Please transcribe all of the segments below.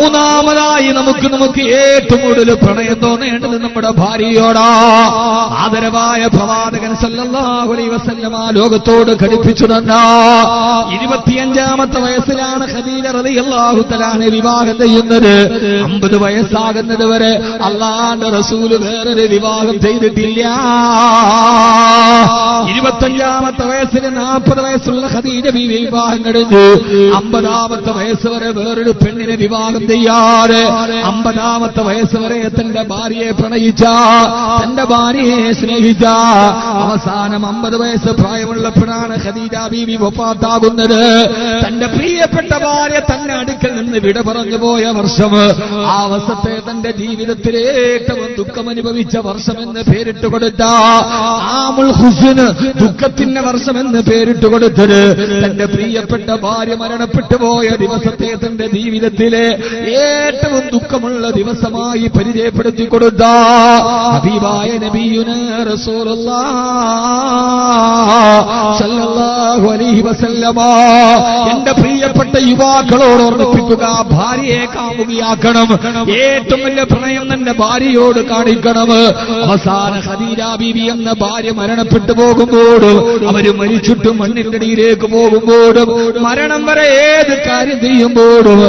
മൂന്നാമതായി നമുക്ക് നമുക്ക് ഏറ്റവും കൂടുതൽ പ്രണയം തോന്നേണ്ടത് നമ്മുടെ ഭാര്യയോടാ. ആദരവായ അലൈഹി വസല്ലമ ലോകത്തോട് ഘടിപ്പിച്ചു തന്ന. ഇരുപത്തിയഞ്ചാമത്തെ വയസ്സിലാണ് ഖദീജ റളിയല്ലാഹു തആല വിവാഹം ചെയ്യുന്നത്. അമ്പത് വയസ്സാകുന്നത് വരെ അള്ളാന്റെ റസൂൽ വേറൊരു വിവാഹം ചെയ്തിട്ടില്ല. ഇരുപത്തഞ്ചാമത്തെ വയസ്സിൽ നാൽപ്പത് വയസ്സുള്ള ഖദീജ വിവാഹം കഴിഞ്ഞു. അമ്പതാമത്തെ വയസ്സ് വരെ വേറൊരു പെണ്ണിനെ വിവാഹം ചെയ്യാറ് അമ്പതാമത്തെ വയസ്സ് വരെ തന്റെ ഭാര്യയെ പ്രണയിച്ച തന്റെ ഭാര്യയെ സ്നേഹിച്ച അവസാനം അമ്പത് വയസ്സ് പ്രായമുള്ളപ്പോഴാണ് ഖദീജ ബീവി വഫാത്താകുന്നത്. തന്റെ പ്രിയപ്പെട്ട ഭാര്യ തന്നെ അടുക്കൽ നിന്ന് വിട പറഞ്ഞു പോയ വർഷം ആ വർഷത്തെ തന്റെ ജീവിതത്തിലെ ഏറ്റവും ദുഃഖം അനുഭവിച്ച വർഷമെന്ന് പേരിട്ട് കൊടുത്ത ആമുൽ ഹുസിന് ദുഃഖത്തിന്റെ വർഷമെന്ന് പേരിട്ട് കൊടുത്തത് തന്റെ പ്രിയപ്പെട്ട ഭാര്യ മരണപ്പെട്ടു പോയ ദിവസത്തെ തന്റെ ജീവിതത്തിലെ ഏറ്റവും ദുഃഖമുള്ള ദിവസമായി പരിചയപ്പെടുത്തി കൊടുത്ത ഹബീബായ നബിയുന എന്റെ പ്രിയപ്പെട്ട യുവാക്കളോട് ഓർമ്മിപ്പിക്കുക ഭാര്യയെ കാമുകിയാക്കണം. ഏറ്റവും വലിയ പ്രണയം തന്റെ ഭാര്യയോട് കാണിക്കണം. അവസാന ഖദീജ ബീവി എന്ന ഭാര്യ മരണപ്പെട്ടു പോകുമ്പോഴും അവർ മരിച്ചിട്ടും മണ്ണിന്റെ അടിയിലേക്ക് പോകുമ്പോഴും മരണം വരെ ഏത് കാര്യം ചെയ്യുമ്പോഴും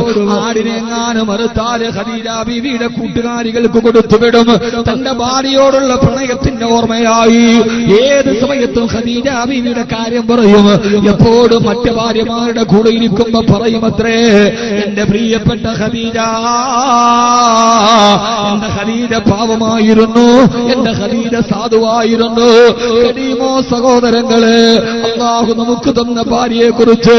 ആടിനെങ്ങാനും മറുത്താൽ ഖദീജ ബീവിയുടെ കൂട്ടുകാരികൾക്ക് കൊടുത്തുവിടും തന്റെ ഭാര്യയോടുള്ള പ്രണയത്തിന്റെ ഓർമ്മയായി ഏത് സമയത്തും ഖദീജ ബീവിയുടെ കാര്യം പറയും. എപ്പോഴും മറ്റു ഭാര്യമാരുടെ കൂടെ ഇരിക്കുമ്പോ പറയും അത്രേ എന്റെ പ്രിയപ്പെട്ട ഖദീജ എന്റെ ഖദീജ പാവമായിരുന്നു എന്റെ ഖദീജ സാധുവായിരുന്നു. കരീമോ സഹോദരങ്ങളെ അള്ളാഹു നമുക്ക് തന്ന ഭാര്യയെ കുറിച്ച്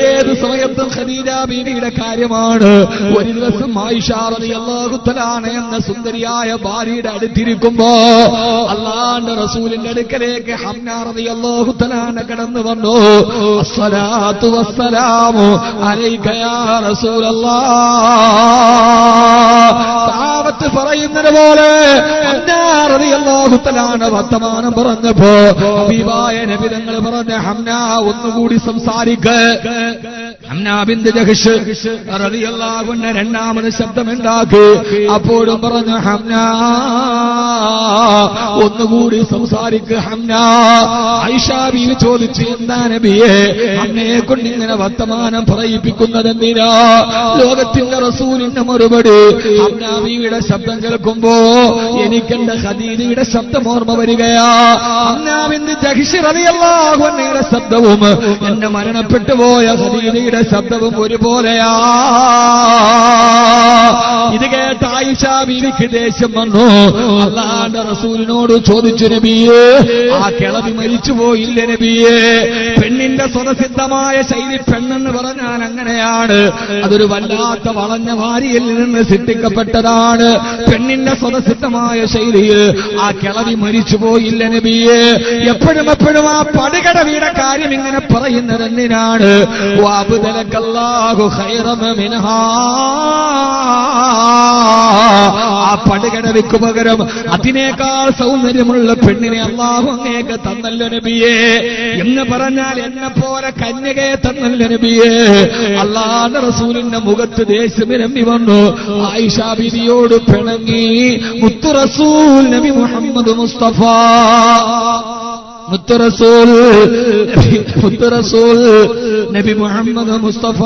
ഏത് സമയത്തും ഖദീജ ബീവിയുടെ കാര്യമാണ് ഒരു ദിവസം ആയിഷാറതി അള്ളാഹുത്തലാണ് എന്ന സുന്ദരിയായ ഭാര്യയുടെ അടുത്തിരിക്കുമ്പോ അള്ളാന്റെ റസൂലിന്റെ അടുക്കലേക്ക് ഹംനാറതി അള്ളാഹുത്തലാണ് കടന്നു വന്നു. അസ്സലാത്തു വസ്സലാമു അലൈക യാ റസൂലല്ലാഹ്. സാവത്ത് പറയുന്നത് പോലെ അള്ളാഹുത്തലാണ് വർത്തമാനം പറഞ്ഞപ്പോ ഹബീബായ നബിതങ്ങൾ പറഞ്ഞ ഹംന ഒന്നുകൂടി സംസാരിക്ക്. റളിയല്ലാഹുവിന്റെ രണ്ടാമത് ശബ്ദമുണ്ടാക്കി. അപ്പോഴും പറഞ്ഞു ഹംന ഒന്നുകൂടി സംസാരിക്കുക വർത്തമാനം പറയിപ്പിക്കുന്നത് എന്തിനാ ലോകത്തിന്റെ റസൂലിന്റെ മറുപടി. ഹംന ബീവിയുടെ ശബ്ദം കേൾക്കുമ്പോ എനിക്കെന്റെ ഹദീദിയുടെ ശബ്ദം ഓർമ്മ വരികയാ. അന്നാവിന്റെ ജഹിഷിറതിയല്ലാഹുന്നയുടെ ശബ്ദവും എന്നെ മരണപ്പെട്ടു പോയ ഹദീദിയുടെ ശബ്ദവും ഒരുപോലെയാ. ഇത് കേട്ട ആയിഷ ദേഷ്യം വന്നു. അള്ളാന്റെ റസൂലിനോട് ചോദിച്ചു നബിയേ ആ കിളവി മരിച്ചു പോയില്ല നബിയേ? പെണ്ണിന്റെ സ്വതസിദ്ധമായ ശൈലി പെണ്ണെന്ന് പറഞ്ഞാൽ അങ്ങനെയാണ്. അതൊരു വല്ലാത്ത വളഞ്ഞ വാരിയിൽ നിന്ന് സൃഷ്ടിക്കപ്പെട്ടതാണ്. പെണ്ണിന്റെ സ്വതസിദ്ധമായ ശൈലിയിൽ ആ കിളവി മരിച്ചു പോയില്ല നബിയേ? എപ്പോഴും എപ്പോഴും ആ പടുകടവിയുടെ കാര്യം ഇങ്ങനെ പറയുന്നത് എന്തിനാണ്. ആ പടുകടവിക്ക് പകരം അതിനേക്കാൾ സൗന്ദര്യമുള്ള പെണ്ണിനെ അള്ളാഹു അങ്ങേക്ക് തന്നല്ലോ നബിയെ. എന്ന് പറഞ്ഞാൽ എന്നെ പോലെ കന്യകയെ തന്നല്ലോ നബിയെ. അള്ളാന്റെ റസൂലിന്റെ മുഖത്ത് ദേശം നിരമ്പി വന്നു. ആയിഷ ബിബിയോട് പിണങ്ങി മുത്തു റസൂൽ നബി മുഹമ്മദ് മുസ്തഫ. മുത്തു റസൂൽ നബി റസൂൽ നബി മുഹമ്മദ് മുസ്തഫ.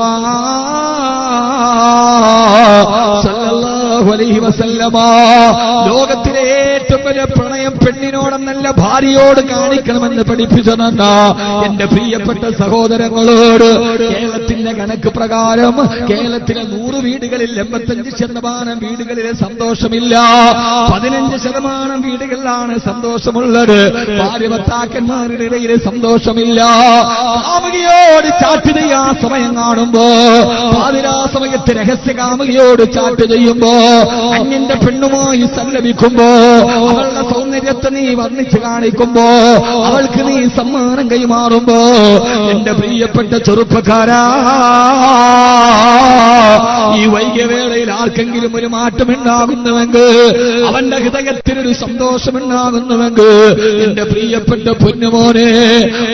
സല്ലല്ലാഹു അലൈഹി വസല്ലമ ലോകത്തിലെ ഏറ്റവും പ്രണയം പെണ്ണിനോടെന്നല്ല ഭാര്യയോട് കാണിക്കണമെന്ന് പഠിപ്പിച്ചതെന്ന എന്റെ പ്രിയപ്പെട്ട സഹോദരങ്ങളോട് കേരളത്തിന്റെ കണക്ക് പ്രകാരം കേരളത്തിലെ നൂറ് വീടുകളിൽ എൺപത്തഞ്ച് ശതമാനം വീടുകളിലെ സന്തോഷമില്ല. പതിനഞ്ച് ശതമാനം വീടുകളിലാണ് സന്തോഷമുള്ളത്. ഭാര്യ ഭർത്താക്കന്മാരുടെ ഇടയിലെ സന്തോഷമില്ല. കാമുകിയോട് ചാറ്റ് ചെയ്യാ സമയം കാണുമ്പോ പാതിരാ സമയത്ത് രഹസ്യ കാമുകിയോട് ചാറ്റ് ചെയ്യുമ്പോ അന്യന്റെ പെണ്ണുമായി സല്ലപിക്കുമ്പോ അവളുടെ അവളുടെ സൗന്ദര്യത്തെ നീ വർണിച്ചു കാണിക്കുമ്പോ അവൾക്ക് നീ സമ്മാനം കൈമാറുമ്പോ എന്റെ പ്രിയപ്പെട്ട ചെറുപ്പക്കാരാ ഈ വൈകിയവേളയിൽ ആർക്കെങ്കിലും ഒരു മാറ്റമുണ്ടാകുന്നുവെങ്കിൽ അവന്റെ ഹൃദയത്തിനൊരു സന്തോഷമുണ്ടാകുന്നുവെങ്കിൽ എന്റെ പ്രിയപ്പെട്ട പൊന്നുമോനെ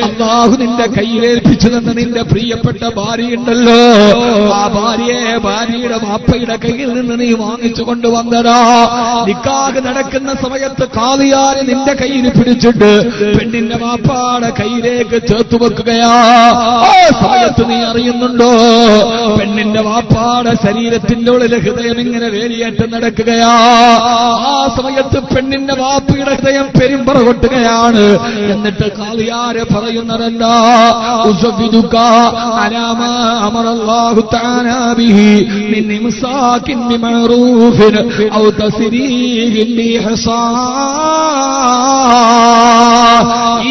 അള്ളാഹു നിന്റെ കയ്യിലേൽപ്പിച്ചു തന്ന നിന്റെ പ്രിയപ്പെട്ട ഭാര്യയുണ്ടല്ലോ. ആ ഭാര്യയെ ഭാര്യയുടെ വാപ്പയുടെ കയ്യിൽ നിന്ന് നീ വാങ്ങിച്ചു കൊണ്ടുവന്നതാ. നിക്കാഹ് നടക്കുന്ന സമയത്ത് കാവിയാരെ നിന്റെ കയ്യിൽ പിടിച്ചിട്ട് പെണ്ണിന്റെ വാപ്പാടെ കയ്യിലേക്ക് ചേർത്ത് വെക്കുകയാ. ആ സമയത്ത് നീ അറിയുന്നുണ്ടോ? പെണ്ണിന്റെ വാപ്പാടെ ശരീരത്തിന്റെ ഉള്ളിലെ ഹൃദയം ഇങ്ങനെ വേലിയേറ്റം നടക്കുകയാ. ആ സമയത്ത് പെണ്ണിന്റെ വാപ്പയുടെ ഹൃദയം പെരുമ്പറ കൊട്ടുകയാണ്. എന്നിട്ട് കാളിയാരെ ഉസഫിദുക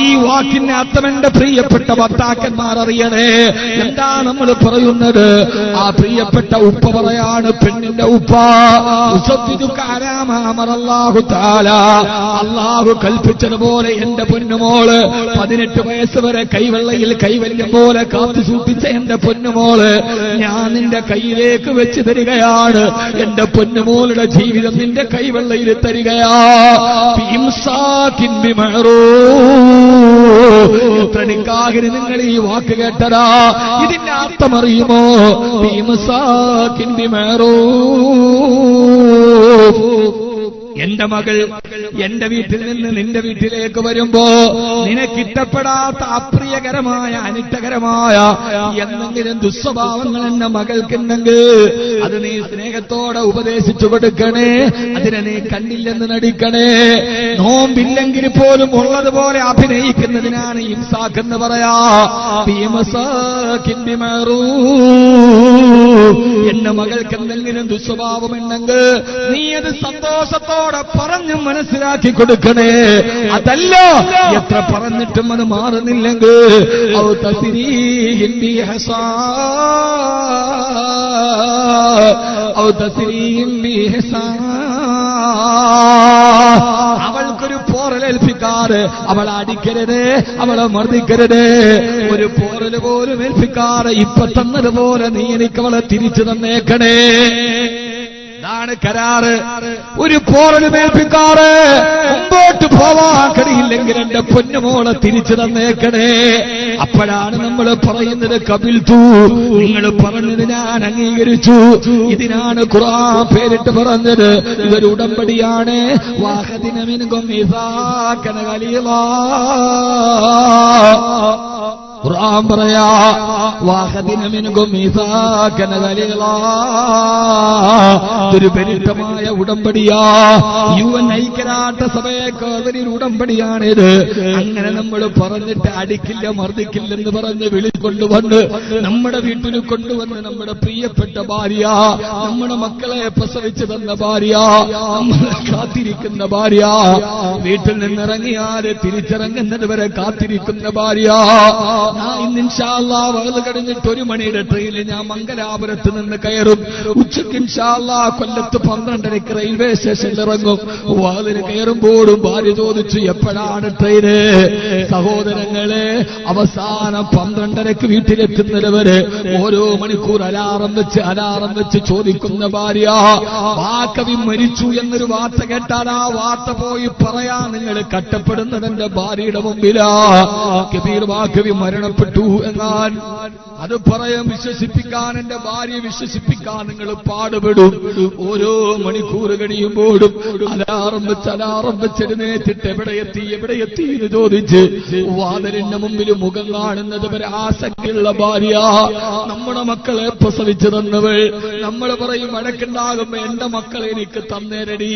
ഈ വാക്കിന്റെ അർത്ഥം എന്റെ പ്രിയപ്പെട്ട ഭർത്താക്കന്മാർ അറിയണേ. എന്താ നമ്മൾ പറയുന്നത്? ആ പ്രിയപ്പെട്ട ഉപ്പ പറയാണ് പെണ്ണിന്റെ ഉപ്പ ഉസഫിദുക്കാരാമറല്ലാഹു താല അള്ളാഹു കൽപ്പിച്ചതുപോലെ എന്റെ പൊന്നുമോൾ പതിനെട്ട് വയസ്സ് വരെ കൈവെള്ളയിൽ കൈവല്യം പോലെ കാത്തു സൂക്ഷിച്ച എന്റെ പൊന്നുമോൾ ഞാൻ നിന്റെ കയ്യിലേക്ക് വെച്ച് തരികയാണ്. എന്റെ പൊന്നുമോളുടെ ജീവിതം നിന്റെ കൈവെള്ളയിൽ തരികയാ. എത്ര നിക്കാഹിന് നിങ്ങൾ ഈ വാക്ക് കേട്ടതാ? ഇതിന്റെ അർത്ഥമറിയുമോ? ബിംസാക്കിൻ ബിമഅറൂഫ്. എന്റെ മകൾ എന്റെ വീട്ടിൽ നിന്ന് നിന്റെ വീട്ടിലേക്ക് വരുമ്പോ നിനക്കിഷ്ടപ്പെടാത്ത അപ്രിയകരമായ അനിഷ്ടകരമായ എന്തെങ്കിലും ദുസ്വഭാവങ്ങൾ എന്റെ മകൾക്കുണ്ടെങ്കിൽ അത് നീ സ്നേഹത്തോടെ ഉപദേശിച്ചു കൊടുക്കണേ. അതിനെ നീ കണ്ടില്ലെന്ന് നടിക്കണേ. നോമ്പില്ലെങ്കിൽ പോലും ഉള്ളതുപോലെ അഭിനയിക്കുന്നതിനാണ് ഇംസാഖ് എന്ന് പറയാ. എന്റെ മകൾക്ക് എന്തെങ്കിലും ദുസ്വഭാവമുണ്ടെങ്കിൽ നീ അത് സന്തോഷത്തോടെ പറഞ്ഞു മനസ്സിലാക്കി കൊടുക്കണേ. അതല്ല എത്ര പറഞ്ഞിട്ടും അത് മാറുന്നില്ലെങ്കിൽ. അവൾക്കൊരു പോറലേൽപ്പിക്കാറ് അവളെ അടിക്കരുത് അവളെ മർദ്ദിക്കരുത്. ഒരു പോറൽ പോലും ഏൽപ്പിക്കാറ്. ഇപ്പൊ തന്നതുപോലെ നീ എനിക്ക് അവളെ തിരിച്ചു തന്നേക്കണേ. ഇതാണ് കരാറ്. ഒരു പോറലും മേൽപ്പിക്കാറ്. മുമ്പോട്ട് പോവാൻ കഴിയില്ലെങ്കിൽ എന്റെ പൊന്നുമോളെ തിരിച്ചു തന്നേക്കണേ. അപ്പോഴാണ് നമ്മൾ പറയുന്നത് കപിൽ തൂ. നിങ്ങൾ പറഞ്ഞത് ഞാൻ അംഗീകരിച്ചു. ഇതിനാണ് ഖുർആൻ പേരിട്ട് പറഞ്ഞത്. ഇതൊരു ഉടമ്പടിയാണ്. വാഹദിനമിനും ഖുർആൻ പറയാ ഒരു ദുരുപരിതമായ ഉടമ്പടിയാ. യു എൻ ഐക്യരാട്ട സഭയൊക്കെ ഒരു ഉടമ്പടിയാണിത്. അങ്ങനെ നമ്മൾ പറഞ്ഞിട്ട് അടിക്കില്ല മർദ്ദിക്കില്ലെന്ന് പറഞ്ഞ് വിളിക്കൊണ്ടുവന്ന് നമ്മുടെ വീട്ടിൽ കൊണ്ടുവന്ന് നമ്മുടെ പ്രിയപ്പെട്ട ഭാര്യ നമ്മുടെ മക്കളെ പ്രസവിച്ചു തന്ന ഭാര്യ നമ്മളെ കാത്തിരിക്കുന്ന ഭാര്യ വീട്ടിൽ നിന്നിറങ്ങിയാൽ തിരിച്ചിറങ്ങുന്നത് വരെ കാത്തിരിക്കുന്ന ഭാര്യ. ഞാൻ ഇന്ന് ഇൻഷാല്ലാ വലത് കഴിഞ്ഞിട്ട് ഒരു മണിയുടെ ട്രെയിനിൽ ഞാൻ മംഗലാപുരത്ത് നിന്ന് കയറും. ഉച്ചയ്ക്ക് കൊല്ലത്ത് പന്ത്രണ്ടരയ്ക്ക് റെയിൽവേ സ്റ്റേഷനിൽ ഇറങ്ങും. വാതിന് കയറുമ്പോഴും ഭാര്യ ചോദിച്ചു എപ്പോഴാണ് ട്രെയിന് സഹോദരങ്ങളെ അവസാനം പന്ത്രണ്ടരക്ക് വീട്ടിലെത്തുന്നവര് വരെ ഓരോ മണിക്കൂർ അലാറം വെച്ച് അലാറം വെച്ച് ചോദിക്കുന്ന ഭാര്യ വാക്കവി മരിച്ചു എന്നൊരു വാർത്ത കേട്ടാൽ ആ വാർത്ത പോയി പറയാ നിങ്ങൾ കട്ടപ്പെടുന്നത് എന്റെ ഭാര്യയുടെ മുമ്പിലാ. കബീർ വാക്കവി മരണപ്പെട്ടു എന്നാൽ അത് പറയാൻ വിശ്വസിപ്പിക്കാൻ എന്റെ ഭാര്യ വിശ്വസിപ്പിക്കാൻ നിങ്ങൾ പാടുപെടും. ഓരോ മണിക്കൂർ കഴിയുമ്പോഴും അലാറം വെച്ച് അലാറം വെച്ചെഴുന്നേറ്റിട്ട് എവിടെ എത്തി എവിടെ എത്തി എന്ന് ചോദിച്ച് വാതിലിന്റെ മുമ്പിൽ മുഖം കാണുന്നത് വരെ ആസക്തിയുള്ള ഭാര്യ. നമ്മുടെ മക്കളെ പ്രസവിച്ചു തന്നവൾ നമ്മൾ പറയും വഴക്കുണ്ടാകുമ്പോ എന്റെ മക്കളെ എനിക്ക് തന്നേരടി.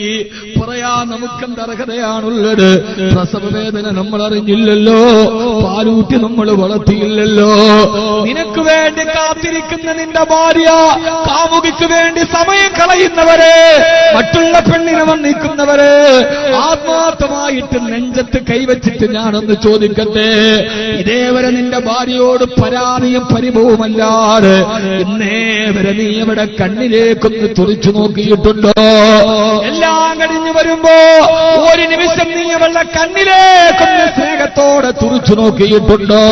പറയാ നമുക്കെന്ത് അർഹതയാണുള്ളത്? പ്രസവവേദന നമ്മൾ അറിഞ്ഞില്ലല്ലോ. പാലൂറ്റി നമ്മൾ വളർത്തിയില്ലല്ലോ നിനക്ക് വേണ്ടി കാത്തിരിക്കുന്ന നിന്റെ ഭാര്യ കാമുകിക്ക് വേണ്ടി സമയം കളയുന്നവരെ മറ്റുള്ള പെണ്ണിനെ വന്നിക്കുന്നവരെ ആത്മാർത്ഥമായിട്ട് നെഞ്ചത്ത് കൈവച്ചിട്ട് ഞാനൊന്ന് ചോദിക്കട്ടെ? ഇതേവരെ നിന്റെ ഭാര്യയോട് പരാതിയും പരിഭവമല്ലാതെ ഇന്നേ വരെ നീ അവിടെ കണ്ണിലേക്കൊന്ന് തുറിച്ചു നോക്കിയിട്ടുണ്ടോ? എല്ലാം കഴിഞ്ഞു വരുമ്പോ ഒരു നിമിഷം നീ അവളുടെ കണ്ണിലേക്കൊന്ന് സ്നേഹത്തോടെ തുറിച്ചു നോക്കിയിട്ടുണ്ടോ?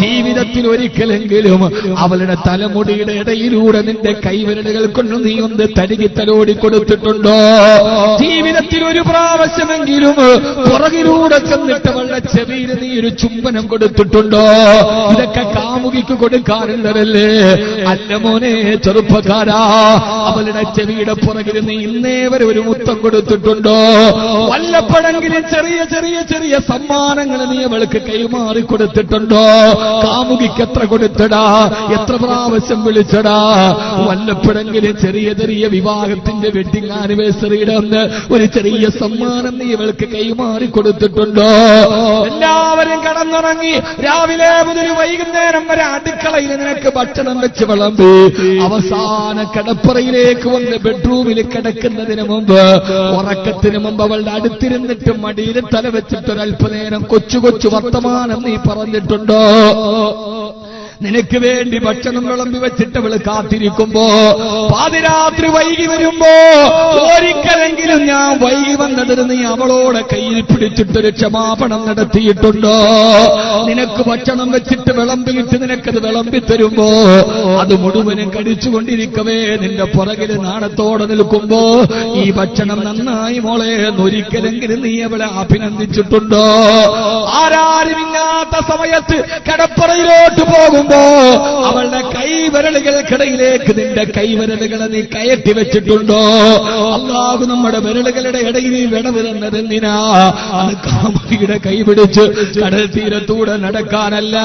ജീവിതത്തിൽ ഒരിക്കലെങ്കിലും അവളുടെ തലമുടിയുടെ ഇടയിലൂടെ നിന്റെ കൈവിരലുകൾ കൊണ്ട് നീ ഒന്ന് തരികി തലോടി കൊടുത്തിട്ടുണ്ടോ? ജീവിതത്തിൽ ഒരു പ്രാവശ്യമെങ്കിലും പുറകിലൂടെ ചെന്നിട്ട് അവളുടെ ചെവിയിൽ നീ ഒരു ചുംബനം കൊടുത്തിട്ടുണ്ടോ? ഇതൊക്കെ കാമുകിക്ക് കൊടുക്കാറുള്ളതല്ലേ? അല്ല മോനെ ചെറുപ്പക്കാരാ. അവളുടെ ചെവിയുടെ പുറകിൽ നീ ഇന്നേ വരെ ഒരു മുത്തം കൊടുത്തിട്ടുണ്ടോ? വല്ലപ്പോഴെങ്കിലും ചെറിയ ചെറിയ ചെറിയ സമ്മാനങ്ങൾ നീ അവൾക്ക് കൈമാറി കൊടുത്തിട്ടുണ്ടോ? കാമുകിക്ക് എത്ര കൊടുത്തടാ? എത്ര പ്രാവശ്യം വിളിച്ചടാ? വല്ലപ്പോഴെങ്കിലും ചെറിയ ചെറിയ വിവാഹത്തിന്റെ വെഡിങ് ആനിവേഴ്സറിയുടെ അന്ന് ഒരു ചെറിയ സമ്മാനം നീ അവൾക്ക് കൈമാറി കൊടുത്തിട്ടുണ്ടോ? എല്ലാവരും കടന്നുറങ്ങി. രാവിലെ മുതൽ വൈകുന്നേരം വരെ അടുക്കളയിൽ നിനക്ക് ഭക്ഷണം വെച്ച് വിളമ്പി അവസാന കടപ്പറയിലേക്ക് വന്ന് ബെഡ്റൂമിൽ കിടക്കുന്നതിന് മുമ്പ് ഉറക്കത്തിന് മുമ്പ് അവളുടെ അടുത്തിരുന്നിട്ട് മടിയിൽ തല വെച്ചിട്ട് ഒരല്പനേരം കൊച്ചു കൊച്ചു വർത്തമാനം നീ പറഞ്ഞിട്ടുണ്ടോ? നിനക്ക് വേണ്ടി ഭക്ഷണം വിളമ്പി വെച്ചിട്ട് അവൾ കാത്തിരിക്കുമ്പോ പാതിരാത്രി വൈകി വരുമ്പോ ഞാൻ വൈകി വന്നതിന് നീ അവളോടെ കയ്യിൽ പിടിച്ചിട്ട് രക്ഷമാപണം നടത്തിയിട്ടുണ്ടോ? നിനക്ക് ഭക്ഷണം വെച്ചിട്ട് വിളമ്പിയിട്ട് നിനക്കത് വിളമ്പി തരുമ്പോ അത് മുഴുവനും കടിച്ചുകൊണ്ടിരിക്കവേ. നിന്റെ പുറകിൽ നാണത്തോടെ നിൽക്കുമ്പോ ഈ ഭക്ഷണം നന്നായി മോളെ എന്നൊരിക്കലെങ്കിലും നീ അവളെ അഭിനന്ദിച്ചിട്ടുണ്ടോ? ആരാരുമില്ലാത്ത സമയത്ത് കടപ്പുറയിലോട്ട് പോകുമ്പോ അവളുടെ കൈവിരലുകൾക്കിടയിലേക്ക് നിന്റെ കൈവിരലുകളെ നീ കയറ്റി വെച്ചിട്ടുണ്ടോ? അള്ളാഹു നമ്മുടെ വിരലുകളുടെ ഇടയിൽ ഈ എന്തിനാ അത് കാമുകിയുടെ കൈപിടിച്ച് കടൽ തീരത്തൂടെ നടക്കാനല്ല.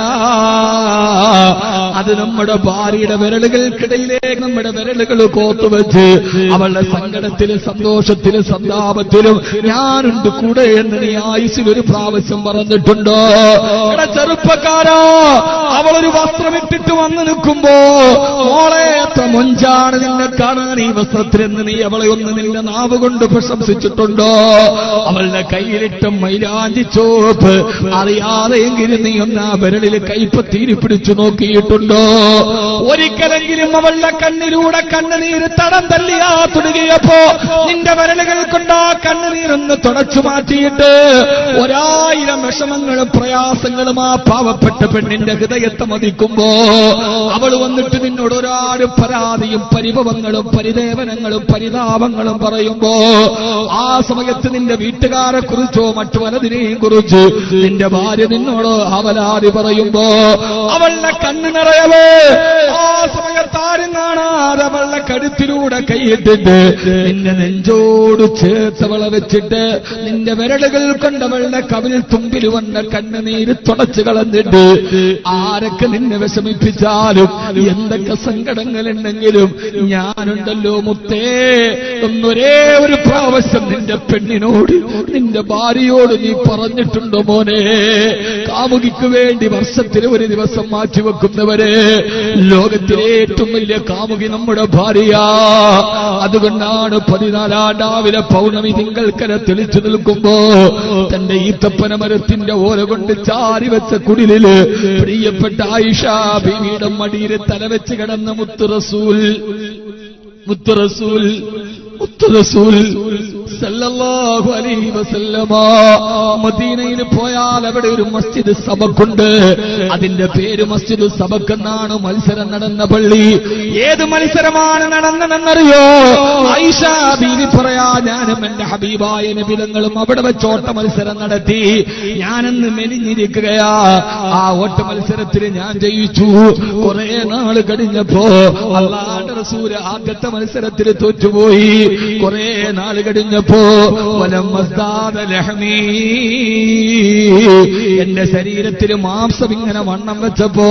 അത് നമ്മുടെ ഭാര്യയുടെ വിരലുകൾക്കിടയിലേക്ക് നമ്മുടെ വിരലുകൾ കോത്തുവെച്ച് അവളുടെ സങ്കടത്തിലും സന്തോഷത്തിലും സന്താപത്തിലും ഞാനുണ്ട് കൂടെ എന്ന് നീ ആയുസിൽ ഒരു പ്രാവശ്യം പറഞ്ഞിട്ടുണ്ടോ? ചെറുപ്പക്കാരോ ചെറുപ്പക്കാരാ അവളൊരു വസ്ത്രമിട്ടിട്ട് വന്ന് നിൽക്കുമ്പോ മോളെ എത്ര മൊഞ്ചാണ് നിന്നെ കാണാൻ ഈ വസ്ത്രത്തിലെന്ന് നീ അവളെ ഒന്ന് നിന്റെ നാവ് കൊണ്ട് പ്രശംസിച്ചിട്ടുണ്ടോ? അവളുടെ കയ്യിലിട്ട മൈലാഞ്ചി ചോപ്പ് അറിയാതെയെങ്കിലും നീ ഒന്ന് വിരലിൽ കൈപ്പത്തീരി പിടിച്ചു നോക്കിയിട്ടുണ്ടോ? ഒരിക്കലെങ്കിലും അവളുടെ കണ്ണിലൂടെ കണ്ണുനീര് തടം തല്ലിയാ തുടങ്ങിയപ്പോ നിന്റെ വിരലുകൾ കൊണ്ട് ആ കണ്ണുനീരൊന്ന് തുടച്ചു മാറ്റിയിട്ട് ഒരായിരം വിഷമങ്ങളും പ്രയാസങ്ങളും ആ പാവപ്പെട്ട പെണ്ണിന്റെ ഹൃദയത്തെ മതിക്കുമ്പോ അവൾ വന്നിട്ട് നിന്നോട് ഒരാട് പരാതിയും പരിഭവങ്ങളും പരിദേവനങ്ങളും പരിതാപങ്ങളും പറയുമ്പോ ആ സമയത്ത് നിന്റെ വീട്ടുകാരെ കുറിച്ചോ? മറ്റു പലതിനെയും കുറിച്ച്. നിന്റെ ഭാര്യ നിന്നോട് അവലാതി പറയുമ്പോ അവളുടെ കണ്ണ് നിറയവേ. ആ സമയത്ത് ആരും കാണാതെ അവളുടെ കഴുത്തിലൂടെ കൈയിട്ടിട്ട് നിന്റെ നെഞ്ചോട് ചേർത്തവളെ വെച്ചിട്ട് നിന്റെ വിരലുകൾ കൊണ്ടവളുടെ കവിൽ തുമ്പിൽ വന്ന കണ്ണുനീര് തുടച്ചു കളഞ്ഞിട്ട് ആരൊക്കെ നിന്നെ വിഷമിപ്പിച്ചാലും എന്തൊക്കെ സങ്കടങ്ങളുണ്ടെങ്കിലും ഞാനുണ്ടല്ലോ മുത്തേ. ഒന്നൊരേ ഒരു പ്രാവശ്യം നിന്റെ പെണ്ണിനോട് നിന്റെ ഭാര്യയോട് നീ പറഞ്ഞിട്ടുണ്ടോ മോനെ? കാമുകിക്ക് വേണ്ടി വർഷത്തിൽ ഒരു ദിവസം മാറ്റിവെക്കുന്നവരെ ലോകത്തിലെ ഏറ്റവും വലിയ കാമുകി നമ്മുടെ ഭാര്യ. അതുകൊണ്ടാണ് പതിനാലാം രാവിലെ പൗർണമി തിങ്കൾക്കര തെളിച്ചു നിൽക്കുമ്പോ തന്റെ ഈത്തപ്പന മരത്തിന്റെ ഓല കൊണ്ട് ചാരി വെച്ച കുടിലിൽ പ്രിയപ്പെട്ട ആയിഷ ബീവിയുടെ മടിയിൽ തലവെച്ച് കിടന്ന മുത്തു റസൂൽ മുത്തു റസൂൽ സല്ലല്ലാഹു അലൈഹി വസല്ലമ. മദീനയിൽ പോയാൽ അവിടെ ഒരു മസ്ജിദ് സബക്കുണ്ട്. അതിന്റെ പേര് മസ്ജിദ് സബക്ക് മത്സരം നടന്ന പള്ളി. ഏത് മത്സരമാണ് നടന്നതെന്നറിയോ? ഐഷ ബീവി പറയാ ഞാനും എന്റെ ഹബീബായ നബിലങ്ങളും അവിടെ വെച്ച് ഓട്ട മത്സരം നടത്തി. ഞാനെന്ന് മെലിഞ്ഞിരിക്കുകയാ. ആ ഓട്ട മത്സരത്തിൽ ഞാൻ ജയിച്ചു. കുറെ നാൾ കഴിഞ്ഞപ്പോ അള്ളാന്റെ റസൂര് ആദ്യത്തെ മത്സരത്തിൽ തോറ്റുപോയി. കുറെ നാൾ കഴിഞ്ഞപ്പോ എന്റെ ശരീരത്തിൽ മാംസം ഇങ്ങനെ വണ്ണം വെച്ചപ്പോ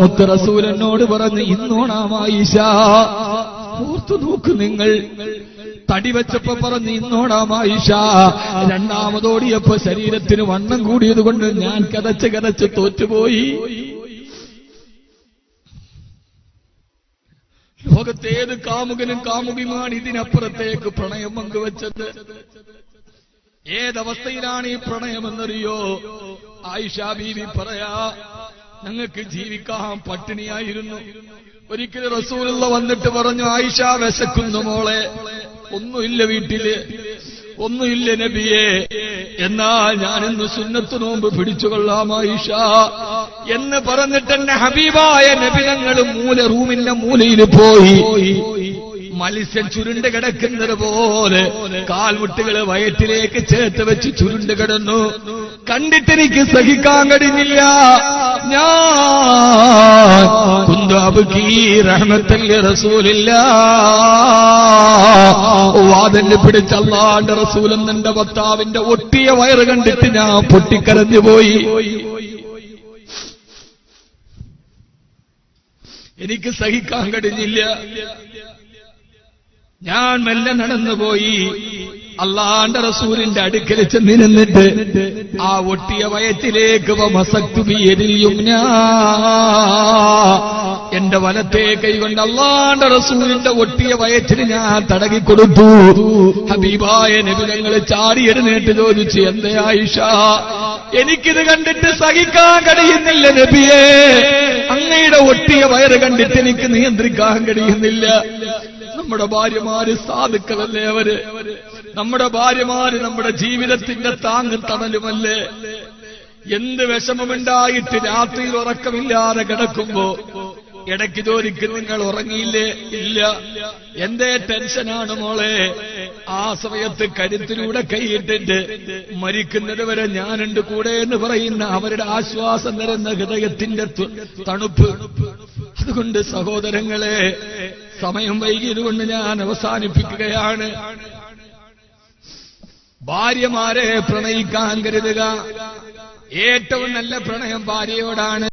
മുത്ത് പറഞ്ഞു ഇന്നോണാമായിഷ ഓർത്തു നോക്ക് നിങ്ങൾ. തടി വെച്ചപ്പോ പറഞ്ഞ് ഇന്നോടാമായിഷ രണ്ടാമതോടിയപ്പോ ശരീരത്തിന് വണ്ണം കൂടിയത് കൊണ്ട് ഞാൻ കതച്ച് കതച്ച് തോറ്റുപോയി. ലോകത്തെ ഏത് കാമുകനും കാമുകിയുമാണ് ഇതിനപ്പുറത്തേക്ക് പ്രണയം പങ്കുവച്ചത്? ഏതവസ്ഥയിലാണ് ഈ പ്രണയമെന്നറിയോ? ആയിഷാ ബീവി പറയാ ഞങ്ങൾക്ക് ജീവിക്കാൻ പട്ടിണിയായിരുന്നു. ഒരിക്കലും റസൂലുള്ള വന്നിട്ട് പറഞ്ഞു ആയിഷ വിശക്കുന്നു മോളെ. ഒന്നുമില്ല വീട്ടിൽ. ഒന്നുമില്ല നബിയെ. എന്നാൽ ഞാനിന്ന് സുന്നത്ത് നോമ്പ് പിടിച്ചുകൊള്ളാം ആയിഷ. എന്ന് പറഞ്ഞിട്ട് എന്നെ ഹബീബായ നബി മൂല റൂമിന്റെ മൂലയിൽ പോയി. മത്സ്യം ചുരുണ്ട് കിടക്കുന്നത് പോലെ കാൽമുട്ടുകൾ വയറ്റിലേക്ക് ചേർത്ത് വെച്ച് ചുരുണ്ട് കിടന്നു. കണ്ടിട്ട് എനിക്ക് സഹിക്കാൻ കഴിഞ്ഞില്ല. ഞാൻ വാതന്നെ പിടിച്ച അള്ളാന്റെ റസൂലും എന്റെ ഭർത്താവിന്റെ ഒട്ടിയ വയറ് കണ്ടിട്ട് ഞാൻ പൊട്ടിക്കരഞ്ഞു പോയി. എനിക്ക് സഹിക്കാൻ കഴിഞ്ഞില്ല. ഞാൻ മെല്ലെ നടന്നുപോയി. അള്ളാന്റെ റസൂലിന്റെ അടുക്കൽ ചെന്ന് നിന്നിട്ട് ആ ഒട്ടിയ വയറ്റിലേക്ക് എന്റെ വലത്തെ കൈകൊണ്ട് അള്ളാന്റെ റസൂലിന്റെ ഒട്ടിയ വയറ്റിന് ഞാൻ തടകി കൊടുത്തു. ഹബീബായ നബിലങ്ങൾ ചാടി എഴുന്നേറ്റ് ചോദിച്ചു എന്തേ ആയിഷ? എനിക്കിത് കണ്ടിട്ട് സഹിക്കാൻ കഴിയുന്നില്ല നബിയെ. അങ്ങയുടെ ഒട്ടിയ വയറ് കണ്ടിട്ട് എനിക്ക് നിയന്ത്രിക്കാൻ കഴിയുന്നില്ല. നമ്മുടെ ഭാര്യമാര് സാധുക്കളല്ലേ അവർ? നമ്മുടെ ഭാര്യമാര് നമ്മുടെ ജീവിതത്തിന്റെ താങ്ങ് തണലുമല്ലേ? എന്ത് വിഷമമുണ്ടായിട്ട് രാത്രിയിൽ ഉറക്കമില്ലാതെ കിടക്കുമ്പോ ഇടയ്ക്ക് ജോലിക്ക് നിങ്ങൾ ഉറങ്ങിയില്ലേ? ഇല്ല. എന്തേ ടെൻഷനാണ് മോളെ? ആ സമയത്ത് കരുത്തിലൂടെ കൈയിട്ടിട്ട് മരിക്കുന്നത് വരെ ഞാനുണ്ട് കൂടെ എന്ന് പറയുന്ന അവരുടെ ആശ്വാസം തരുന്ന ഹൃദയത്തിന്റെ തണുപ്പ്. അതുകൊണ്ട് സഹോദരങ്ങളെ സമയം വൈകിയതുകൊണ്ട് ഞാൻ അവസാനിപ്പിക്കുകയാണ്. ഭാര്യമാരെ പ്രണയിക്കാൻ കരുതുക. ഏറ്റവും നല്ല പ്രണയം ഭാര്യയോടാണ്.